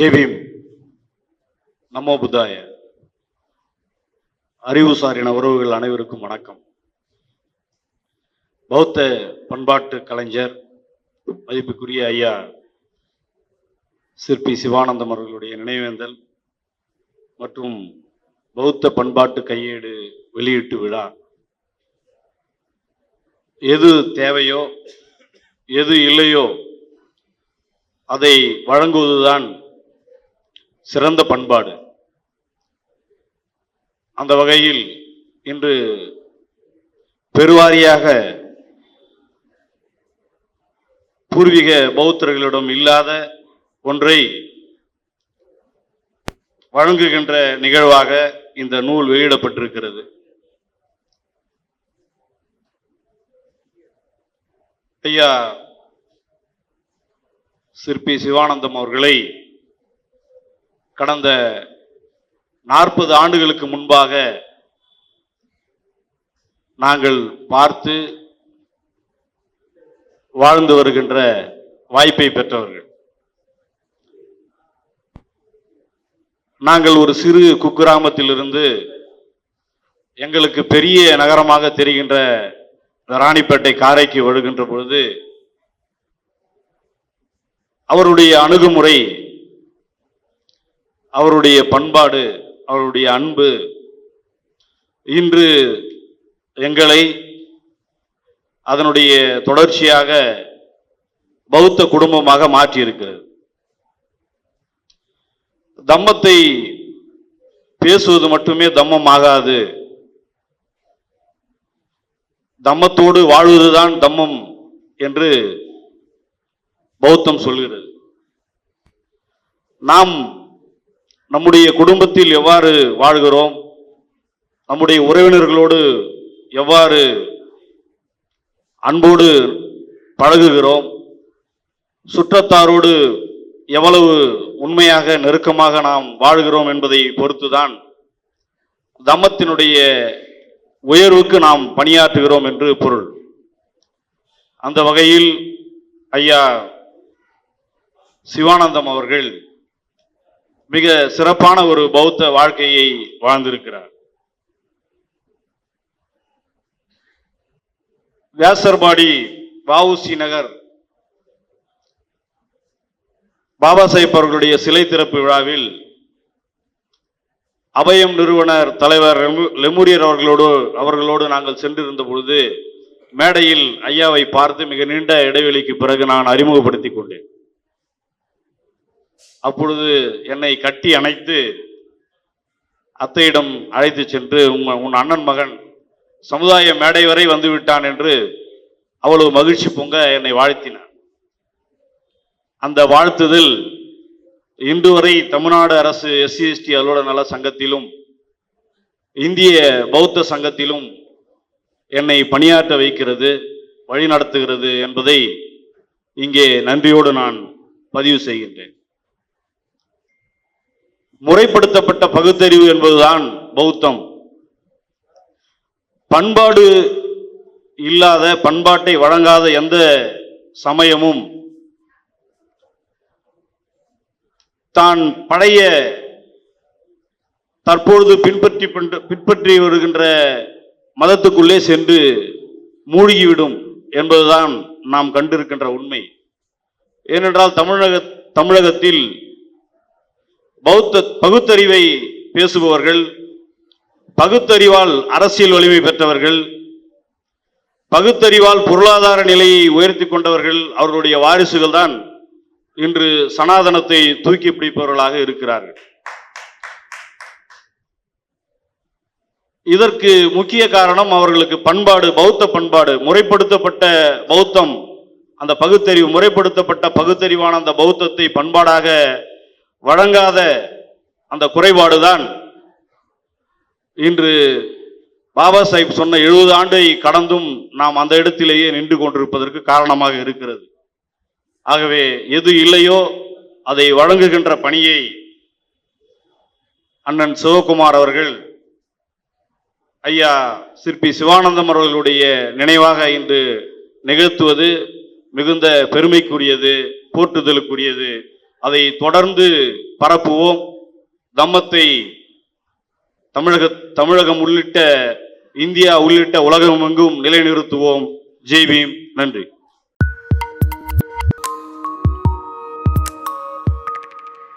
ஜெபிம் நமோ புத்தாய. அறிவுசாரின உறவுகள் அனைவருக்கும் வணக்கம். பௌத்த பண்பாட்டு கலைஞர் மதிப்புக்குரிய ஐயா சிற்பி சிவானந்தம் அவர்களுடைய நினைவேந்தல் மற்றும் பௌத்த பண்பாட்டு கையேடு வெளியீட்டு விழா. எது தேவையோ எது இல்லையோ அதை வழங்குவதுதான் சிறந்த பண்பாடு. அந்த வகையில் இன்று பெருவாரியாக பூர்வீக பௌத்தர்களிடம் இல்லாத ஒன்றை வழங்குகின்ற நிகழ்வாக இந்த நூல் வெளியிடப்பட்டிருக்கிறது. ஐயா சிற்பி சிவானந்தம் அவர்களை கடந்த நாற்பது ஆண்டுகளுக்கு முன்பாக நாங்கள் பார்த்து வாழ்ந்து வருகின்ற வாய்ப்பை பெற்றவர்கள். நாங்கள் ஒரு சிறு குக்கிராமத்திலிருந்து எங்களுக்கு பெரிய நகரமாக தெரிகின்ற ராணிப்பேட்டை காரைக்கு வருகின்ற பொழுது அவருடைய அணுகுமுறை அவருடைய பண்பாடு அவருடைய அன்பு இன்று எங்களை அதனுடைய தொடர்ச்சியாக பௌத்த குடும்பமாக மாற்றியிருக்கிறது. தம்மத்தை பேசுவது மட்டுமே தம்மம் ஆகாது தம்மத்தோடு வாழ்வதுதான் தம்மம் என்று பௌத்தம் சொல்கிறது. நாம் நம்முடைய குடும்பத்தில் எவ்வாறு வாழ்கிறோம்? நம்முடைய உறவினர்களோடு எவ்வாறு அன்போடு பழகுகிறோம்? சுற்றத்தாரோடு எவ்வளவு உண்மையாக நெருக்கமாக நாம் வாழ்கிறோம் என்பதை பொறுத்துதான் தம்மத்தினுடைய உயர்வுக்கு நாம் பணியாற்றுகிறோம் என்று பொருள். அந்த வகையில் ஐயா சிவானந்தம் அவர்கள் மிக சிறப்பான ஒரு பௌத்த வாழ்க்கையை வாழ்ந்திருக்கிறார். வியாசர்பாடி வஉசி நகர் பாபா சாஹிப் அவர்களுடைய சிலை திறப்பு விழாவில் அபயம் நிறுவனர் தலைவர் லெமு- லெமுரியர் அவர்களோடு அவர்களோடு நாங்கள் சென்றிருந்த பொழுது மேடையில் ஐயாவை பார்த்து மிக நீண்ட இடைவெளிக்கு பிறகு நான் அறிமுகப்படுத்திக் கொண்டேன். அப்பொழுது என்னை கட்டி அணைத்து அத்தையிடம் அழைத்து சென்று உங்க உன் அண்ணன் மகன் சமுதாய மேடை வரை வந்துவிட்டான் என்று அவ்வளவு மகிழ்ச்சி பொங்க என்னை வாழ்த்தினார். அந்த வாழ்த்துதல் இன்று வரை தமிழ்நாடு அரசு எஸ்சி எஸ்டி அலுவலர் நல சங்கத்திலும் இந்திய பௌத்த சங்கத்திலும் என்னை பணியாற்ற வைக்கிறது வழிநடத்துகிறது என்பதை இங்கே நன்றியோடு நான் பதிவு செய்கின்றேன். முறைப்படுத்தப்பட்ட பகுத்தறிவு என்பதுதான் பௌத்தம். பண்பாடு இல்லாத பண்பாட்டை வழங்காத எந்த சமயமும் தான் பழைய தற்பொழுது பின்பற்றி பின்பற்றி வருகின்ற மதத்துக்குள்ளே சென்று மூழ்கிவிடும் என்பதுதான் நாம் கண்டிருக்கின்ற உண்மை. ஏனென்றால் தமிழக தமிழகத்தில் பௌத்த பகுத்தறிவை பேசுபவர்கள் பகுத்தறிவால் அரசியல் வலிமை பெற்றவர்கள் பகுத்தறிவால் பொருளாதார நிலையை உயர்த்தி கொண்டவர்கள் அவர்களுடைய வாரிசுகள் தான் இன்று சனாதனத்தை தூக்கி பிடிப்பவர்களாக இருக்கிறார்கள். இதற்கு முக்கிய காரணம் அவர்களுக்கு பண்பாடு பௌத்த பண்பாடு முறைப்படுத்தப்பட்ட பௌத்தம். அந்த பகுத்தறிவு முறைப்படுத்தப்பட்ட பகுத்தறிவான அந்த பௌத்தத்தை பண்பாடாக வழங்காத அந்த குறைபாடுதான் இன்று பாபா சாஹிப் சொன்ன எழுபது ஆண்டை கடந்தும் நாம் அந்த இடத்திலேயே நின்று கொண்டிருப்பதற்கு காரணமாக இருக்கிறது. ஆகவே எது இல்லையோ அதை வழங்குகின்ற பணியை அண்ணன் சிவகுமார் அவர்கள் ஐயா சிற்பி சிவானந்தம் அவர்களுடைய நினைவாக இன்று நிகழ்த்துவது மிகுந்த பெருமைக்குரியது போற்றுதலுக்குரியது. அதை தொடர்ந்து பரப்புவோம். தம்மத்தை தமிழக தமிழகம் உள்ளிட்ட இந்தியா உள்ளிட்ட உலகமெங்கும் நிலைநிறுத்துவோம். ஜெய் பீம். நன்றி.